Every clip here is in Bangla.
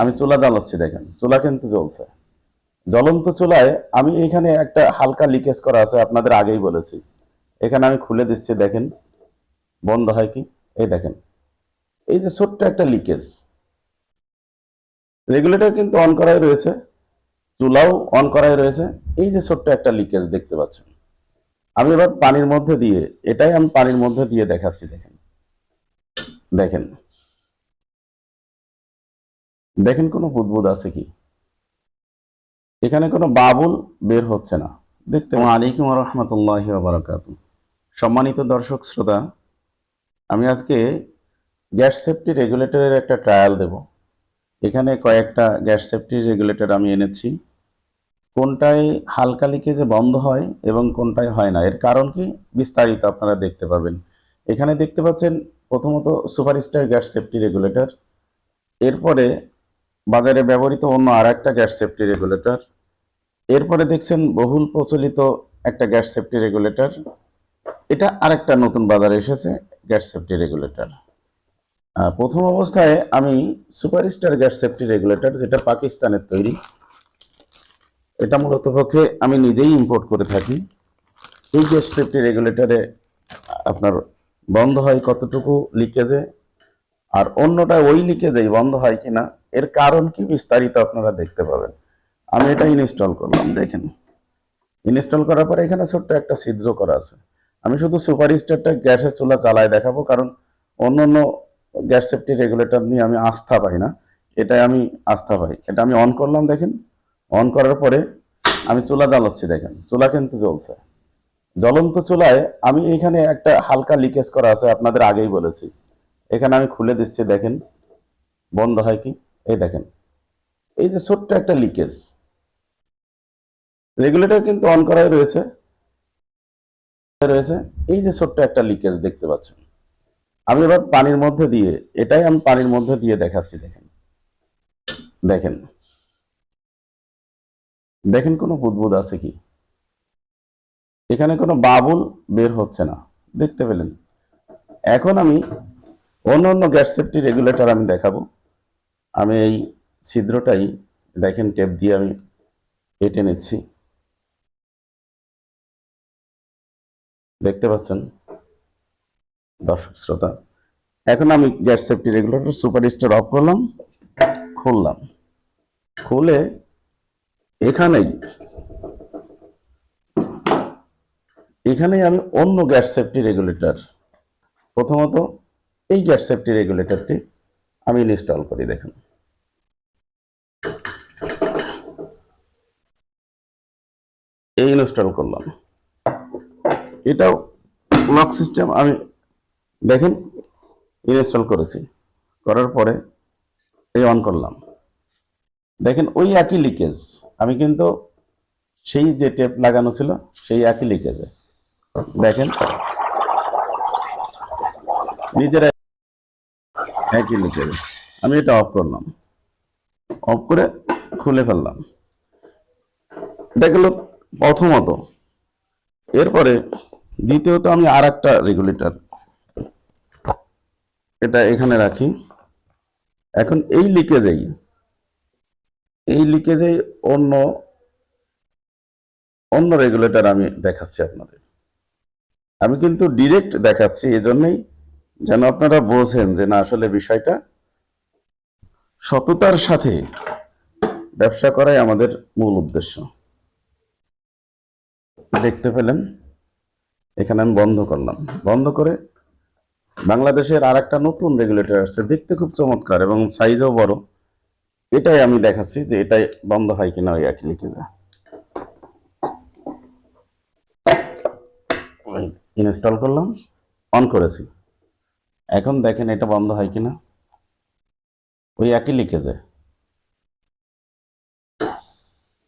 আমি চুলা জ্বালাচ্ছি দেখেন, চুলা কিন্তু জ্বলছে। জ্বলন্ত চুলায় আমি এখানে একটা হালকা লিকেজ করা আছে, আপনাদের আগেই বলেছি। এখানে আমি খুলে দিচ্ছি, দেখেন, বন্ধ হয় কি? এই দেখেন, এই যে ছোট্ট একটা লিকেজ রেগুলেটর কিন্তু অন করাই রয়েছে, চুলাও অন করাই রয়েছে, এই যে ছোট্ট একটা লিকেজ দেখতে পাচ্ছেন। আমি এবার পানির মধ্যে দিয়ে, এটাই আমি পানির মধ্যে দিয়ে দেখাচ্ছি, দেখেন। দেখেন দেখেন কোনো বুদবুদ আছে কি? এখানে কোনো বাবুল বের হচ্ছে না। দেখতে আলাইকুম রহমতুল্লাহ বারাকাতু। সম্মানিত দর্শক শ্রোতা আমি আজকে গ্যাস সেফটি রেগুলেটরের একটা ট্রায়াল দেব। এখানে কয়েকটা গ্যাস সেফটি রেগুলেটর আমি এনেছি। কোনটায় হালকা লিকেজে বন্ধ হয় এবং কোনটায় হয় না? এর কারণ কি? বিস্তারিত আপনারা দেখতে পাবেন। এখানে দেখতে পাচ্ছেন প্রথমত সুপারস্টার গ্যাস সেফটি রেগুলেটর। এরপরে বাজারে ব্যবহৃত অন্য আর একটা গ্যাস সেফটি রেগুলেটর। এরপরে দেখছেন বহুল প্রচলিত একটা গ্যাস সেফটি রেগুলেটর। এটা আরেকটা নতুন বাজারে এসেছে, গ্যাস সেফটি রেগুলেটর। প্রথম অবস্থায় আমি সুপারস্টার গ্যাস সেফটি রেগুলেটর, যেটা পাকিস্তানের তৈরি। এটা মূলত পক্ষে আমি নিজেই ইম্পোর্ট করে থাকি। এই গ্যাস সেফটি রেগুলেটরে আপনার বন্ধ হয় কতটুকু লিকেজে, আর অন্যটা ওই লিকেজেই বন্ধ হয় কিনা এর কারণ কি বিস্তারিত আপনারা দেখতে পাবেন। আমি এটা ইনস্টল করলাম, দেখেন। ইনস্টল করার পরে এখানে ছোট্ট একটা ছিদ্র করা আছে। আমি শুধু সুপার স্টারটা গ্যাসের চুলা চালায় দেখাবো, কারণ অন্য অন্য গ্যাস সেফটি রেগুলেটর নিয়ে আমি আস্থা পাই না। এটাই আমি আস্থা পাই। এটা আমি অন করলাম, দেখেন। অন করার পরে আমি চুলা জ্বালাচ্ছি, দেখেন। চুলা কিন্তু জ্বলছে। জ্বলন্ত চুলায় আমি এখানে একটা হালকা লিকেজ করা আছে, আপনাদের আগেই বলেছি। এখানে আমি খুলে দিচ্ছি, দেখেন। বন্ধ হয় কি? এই দেখেন, এই যে ছোট্ট একটা লিকেজ রেগুলেটর কিন্তু অন করাই রয়েছে রয়েছে, এই যে ছোট্ট একটা লিকেজ দেখতে পাচ্ছেন। আমি এবার পানির মধ্যে দিয়ে, এটাই আমি পানির মধ্যে দিয়ে দেখাচ্ছি, দেখেন। দেখেন। দেখেন কোনো বুদবুদ আছে কি? এখানে কোনো বাবুল বের হচ্ছে না, দেখতে পেলেন? এখন আমি অন্য অন্য গ্যাস সেফটি রেগুলেটর আমি দেখাবো। আমি এই ছিদ্রটাই দেখেন টেপ দিয়ে আমি কেটে নিচ্ছি। দেখতে পাচ্ছেন? দর্শক শ্রোতা, এখন আমি gas safety regulator super star off করলাম, খুললাম। খুলে এখানেই এখানেই আমি অন্য গ্যাস সেফটি রেগুলেটর, প্রথমত এই গ্যাস সেফটি রেগুলেটরটি আমি ইনস্টল করি, দেখুন। এই ইনস্টল করলাম। এটাও লক সিস্টেম আমি দেখেন ইনস্টল করেছি। করার পরে এই অন করলাম। দেখেন ওই একই লিকেজ। আমি কিন্তু সেই যে টেপ লাগানো ছিল, সেই একই লিকেজে দেখেন নিজেরা একই লিকেজ আমি এটা অফ করলাম। অফ করে খুলে ফেললাম। দেখল প্রথমত, এরপরে দ্বিতীয়ত আমি আর একটা রেগুলেটর এটা এখানে রাখি। এখন এই লিকেজেই এই লিকেজেই অন্য অন্য রেগুলেটর আমি দেখাচ্ছি আপনাদের। আমি কিন্তু ডিরেক্ট দেখাচ্ছি, এজন্যই যেন আপনারা বোঝেন যে না, আসলে বিষয়টা সততার সাথে ব্যবসা করাই আমাদের মূল উদ্দেশ্য। দেখতে পেলেন, এখানে আমি বন্ধ করলাম। বন্ধ করে বাংলাদেশের আর একটা নতুন রেগুলেটর আসছে, দেখতে খুব চমৎকার এবং সাইজও বড়। এটাই আমি দেখাচ্ছি যে এটাই বন্ধ হয় কিনা ওই একই লিখে যা ইনস্টল করলাম অন করেছি। এখন দেখেন এটা বন্ধ হয় কিনা, ওই একই লিখে যায়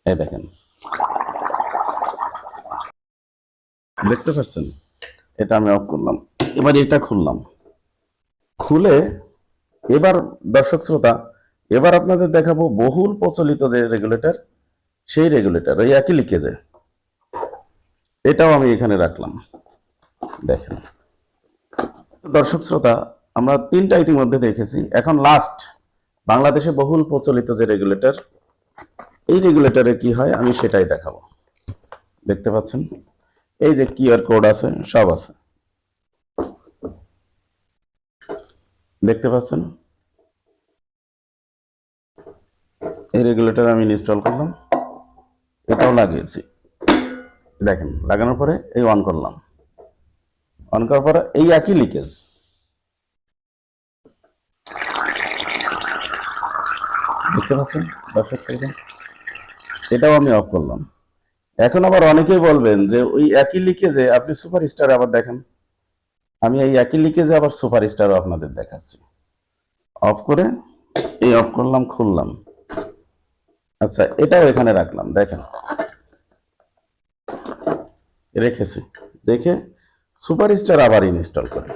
এই দেখেন। দেখতে পাচ্ছেন? এটা আমি অফ করলাম। এবার এটা খুললাম। খুলে এবার দর্শক শ্রোতা, এবার আপনাদের দেখাবো বহুল প্রচলিত যে রেগুলেটর সেই রেগুলেটর ওই একই লিকেজে এটাও আমি এখানে রাখলাম। দেখেন। দর্শক শ্রোতা, আমরা তিনটা ইতিমধ্যে দেখেছি। এখন লাস্ট বাংলাদেশে বহুল প্রচলিত যে রেগুলেটর এই রেগুলেটরে কি হয়, আমি সেটাই দেখাবো। দেখতে পাচ্ছেন? এই যে কিউআর কোড আছে, সব আছে। দেখতে পাচ্ছেন? এই রেগুলেটর আমি ইনস্টল করলাম। এটাও লাগিয়েছি। দেখেন, লাগানোর পরে এই অন করলাম। অন করার পরে এই একই লিকেজ দেখতে পাচ্ছেন? এটাও আমি অফ করলাম। এখন আবার অনেকেই বলবেন যে ওই একই লিকেজে আপনি সুপার স্টার আবার দেখেন। আমি এই একই লিকেজে আবার সুপার স্টারও আপনাদের দেখাচ্ছি। অফ করে এই অফ করলাম, খুললাম। আচ্ছা এটাও এখানে রাখলাম, দেখেন। রেখেছি, রেখে সুপার স্টার আবার ইনস্টল করে।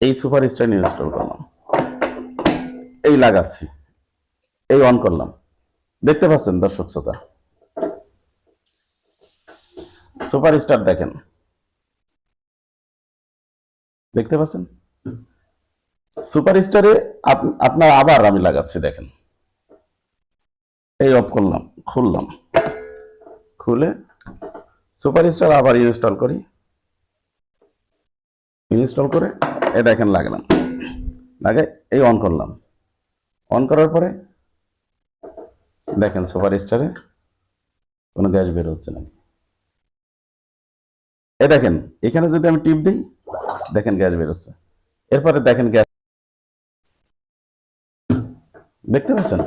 এই সুপার স্টার ইনস্টল করলাম। এই লাগাচ্ছি। এই অন করলাম। দেখতে পাচ্ছেন দর্শক শ্রোতা? সুপার স্টার দেখেন। দেখতে পাচ্ছেন? সুপার স্টারে আপনার আবার আমি লাগাচ্ছি, দেখেন। এই অফ করলাম, খুললাম। খুলে সুপার স্টার আবার ইনস্টল করি। ইনস্টল করে এ দেখেন লাগলাম। লাগে এই অন করলাম। অন করার পরে দেখেন সুপার স্টারে কোনো গ্যাস বের হচ্ছে নাকি? এ দেখেন, এখানে যদি আমি টিপ দিই, দেখেন গ্যাস বেরোচ্ছে এরপরে দেখেন গ্যাস দেখতে পাচ্ছেন?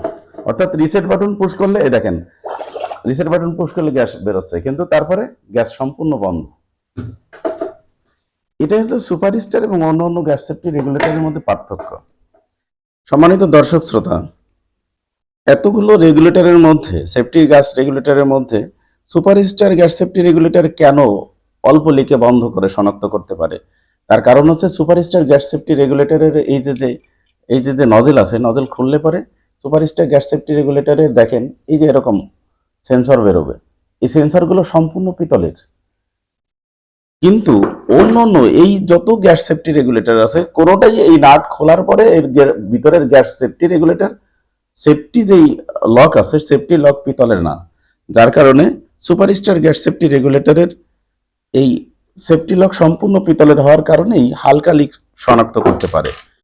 অর্থাৎ রিসেট বাটন পুশ করলে এই দেখেন রিসেট বাটন পুশ করলে গ্যাস বেরোচ্ছে কিন্তু তারপরে গ্যাস সম্পূর্ণ বন্ধ। এটা হচ্ছে সুপার স্টার এবং অন্য অন্য গ্যাস সেফটি রেগুলেটরের মধ্যে পার্থক্য। সম্মানিত দর্শক, শ্রোতা এতগুলো রেগুলেটরের মধ্যে সেফটি গ্যাস রেগুলেটরের মধ্যে super star gas safety regulator কেন অল্প লিকে বন্ধ করে শনাক্ত করতে পারে? তার কারণ হচ্ছে সুপার স্টার গ্যাস সেফটি রেগুলেটরের এই যে যে, এই যে যে নজেল আছে নজেল খুললে পরে সুপার স্টার গ্যাস সেফটি রেগুলেটরের দেখেন এই যে এরকম সেন্সর বেরোবে। এই সেন্সরগুলো সম্পূর্ণ পিতলের। কিন্তু অন্য অন্য এই যত গ্যাস সেফটি রেগুলেটর আছে, কোনোটাই এই নাট খোলার পরে এর ভিতরের গ্যাস সেফটি রেগুলেটর সেফটি যেই লক আছে সেফটি লক পিতলের না। যার কারণে সুপার স্টার গ্যাস সেফটি রেগুলেটরের এই সেফটি লক সম্পূর্ণ পিতলের হওয়ার কারণেই হালকা লিক শনাক্ত করতে পারে।